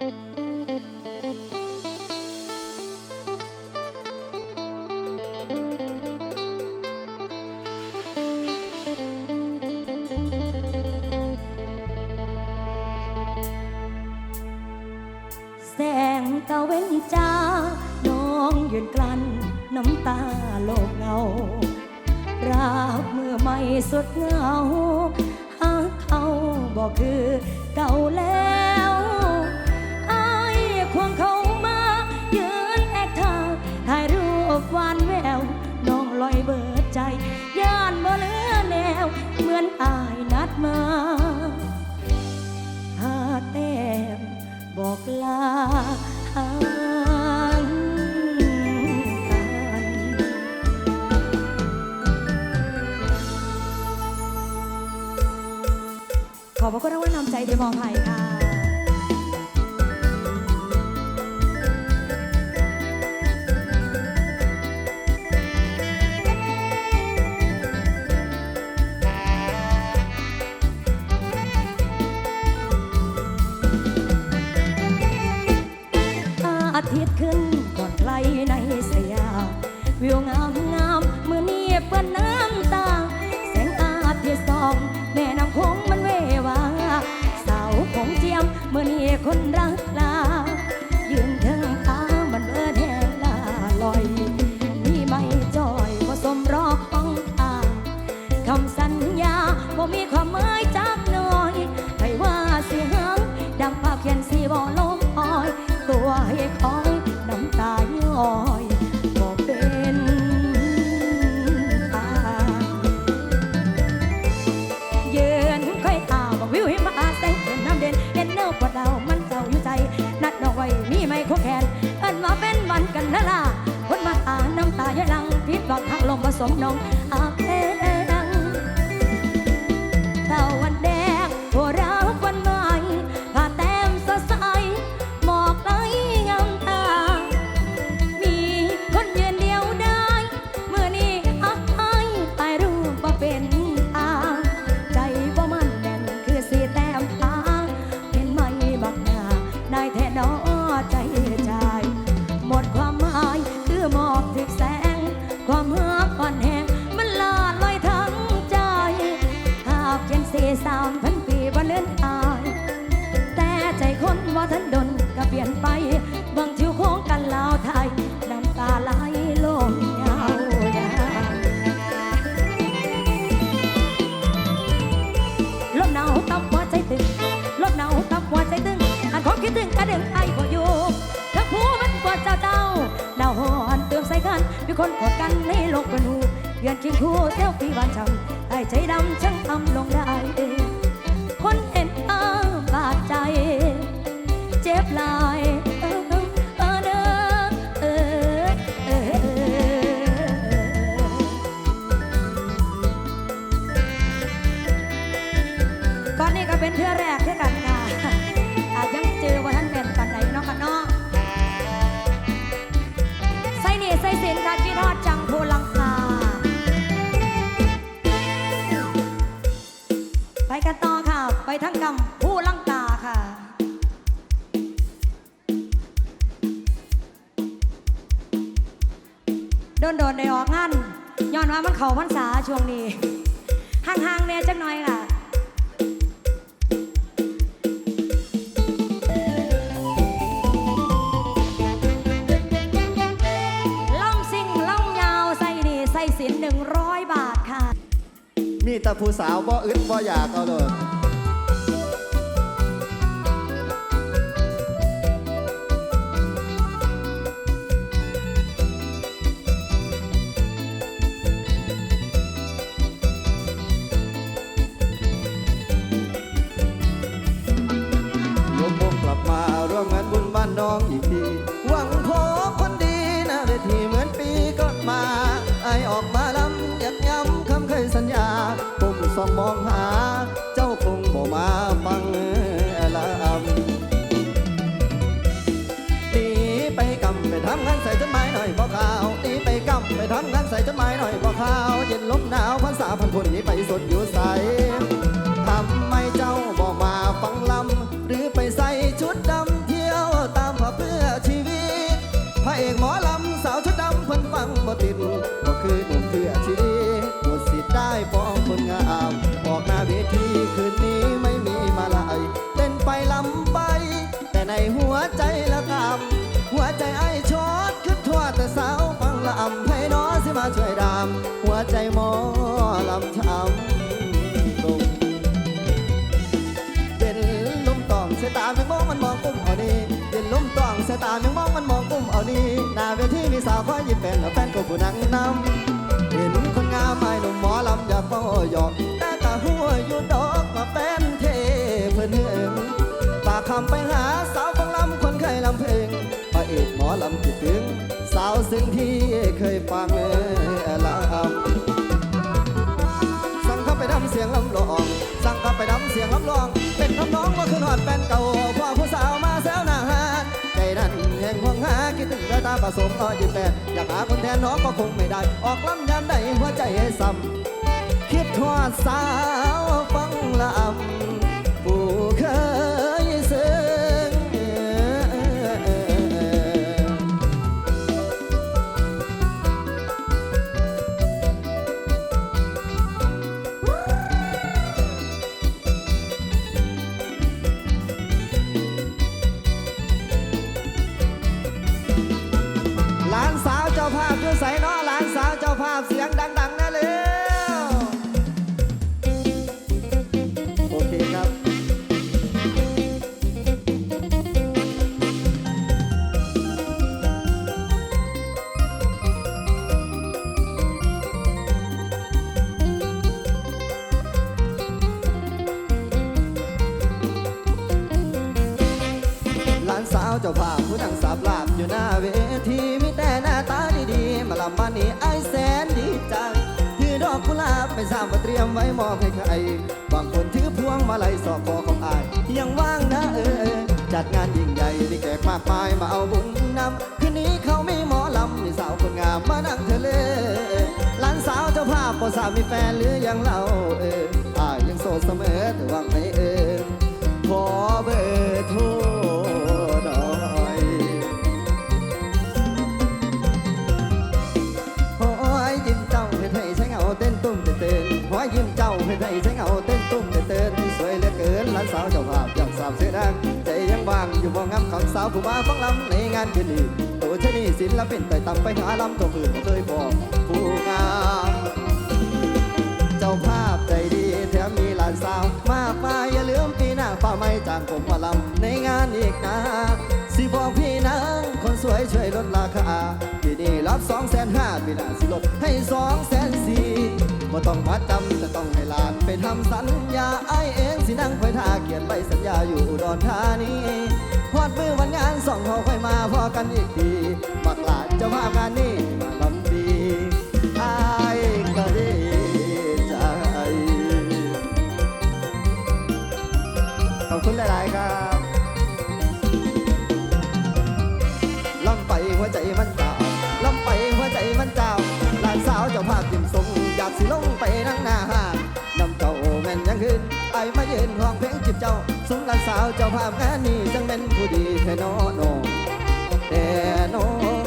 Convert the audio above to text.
แสงตะเว้นจ้า น้องยืนกลั้นน้ำตาโลกเงา ราบเมื่อไม่สุดเหงาหาเขาบอกคือเก่าแล้ว พระคุณรางวัลนำใจเดมอภัยค่ะ สีบ่ลงอ้อย ตัวให้คอยน้ำตาย้อยบ่เป็นตายืนค่อยตาบอกวิวให้มาแสงเป็นน้ำเด่นเห็นเนื้อปวดดาวมันเจ้าอยู่ใจ นัดดอกไว้มีไม่คู่แขนเอิ้นมาเป็นวันกันนะล่ะคนมาตาน้ำตาย้อยลังพิษบอกหักลมผสมนองอาเพงตะวัน ลี่ยนไป บางทิวโค้งกันลาวไทย น้ำตาไหลลงยาวยาวลมหนาวตับหัวใจตึงลมหนาวตับหัวใจตึงอันของคิดถึงกระดึงไอ้บ่อยู่ทั้งผู้มันกว่าเจ้าเจ้าดาวหอนเติมใส่กันมีคนกอดกันในโลกบนหูเยือนคิงคู่เซลฟี่บานช่างใต้ใจดำช่างทำลงได้ โดนโดนได้ออกงานย้อนว่ามันเขาพรรษาช่วงนี้ห่างๆเนี่ยจักหน่อยค่ะล่ำซิ่งล่ำยาวใส่ดีใส่สินหนึ่งร้อยบาทค่ะ มีแต่ผู้สาวบ่อึดบ่อยากเอาเลย ส่องมองหา เจ้าคงบ่มาฟังลำหนีไปกำไปทำงานใส่จดหมายหน่อยบ่ข่าวหนีไปกำไปทำงานใส่จดหมายหน่อยบ่ข่าว เย็นลมหนาวพันสาพันคนนี้ไปสดอยู่ใส แมงมองมันมองกุ้มเอานี่หน้าเวทีมีสาวคอยยิ้มเป็นแล้วแฟนก็ผู้นั่งนำเห็นคนงามไอ้หนุ่มหมอลำอยากเฝ้าหยอกแต่กะหัวอยู่ดอกมาแฟนเทเพิ่นเองฝากคำไปหาสาวฟังลำคนเคยลำเพลงพระเอกหมอลำคิดถึง สาวซึ่งที่เคยฟังเออลำสั่งเข้าไปดำเสียงลำลองสั่งเข้าไปดำเสียงลำลอง เป็นน้ำน้องว่าคือหอดแฟนเก่าพ่อผู้สาวมา ห่วงหาคิดถึงแวยตาผสมอดยิ้มแปดอยากหาคนแทนน้องก็คงไม่ได้ ออกลำยามใดหัวใจให้ซ้ำคิดทอดสาวฟังลำผู้เคยาวเจ้าภาพผู้นั่งสับลาบอยู่หน้าเวทีมีแต่หน้าตาดีๆ มาลำมานี่ไอแสนดีใจถือดอกกุหลาบไปสร้างมาเตรียมไว้มอบให้ใครบางคนถือพวงมาลัยสอกคอของอายยังว่างนะเออจัดงานยิ่งใหญ่มีแขกมากมายมาเอาบุญนำคืนนี้เขาไม่หมอลำมีสาวคนงามมานั่งเธอเลยหลานสาวเจ้าภาพบ่ทรามีแฟนหรือยังเล่าเอออายยังโสดเสมอแต่ว่าไม่เออขอเบอร์โทร องสาวผู้มาฟังลำในงานคืนนี้ตัวชนีศิลปินไต่ต่ำไปหาลำตัวพื้นบ่เคยบอกผู้งาม เจ้าภาพใจดีแถมมีหลานสาวมากมายอย่าลืมปีหน้าฝ้าไม่จ้างผมมาลำในงานอีกนะสิบอกพี่นางคนสวยช่วยลดราคาปีนี้รับสองแสนห้าปีหน้าสิลดให้สองแสนสี่บ่ต้องมาจำแต่ต้องให้หลานไปทำสัญญาไอเองสินั่งคอยท่าเขียนใบสัญญาอยู่อุดรธานี อดมือวันงานสองเขาค่อยมาพอกันอีกทีบักหลานเจ้าภาพงานนี้มาลำดีอายก็ดีใจ ขอบคุณหลาย ๆ ครับลำไปหัวใจมันเจ้าลำไปหัวใจมันเจ้าหลานสาวเจ้าภาพยิ้มทรงอยากสิลงไปนั่งหน้าห้างนำเจ้าแม่นยังคืนไอมายืนห้องเพลงจิบเจ้า สมกับสาวเจ้าภาพงานนี้จังเป็นผู้ดีแค่นอนองแต่นอ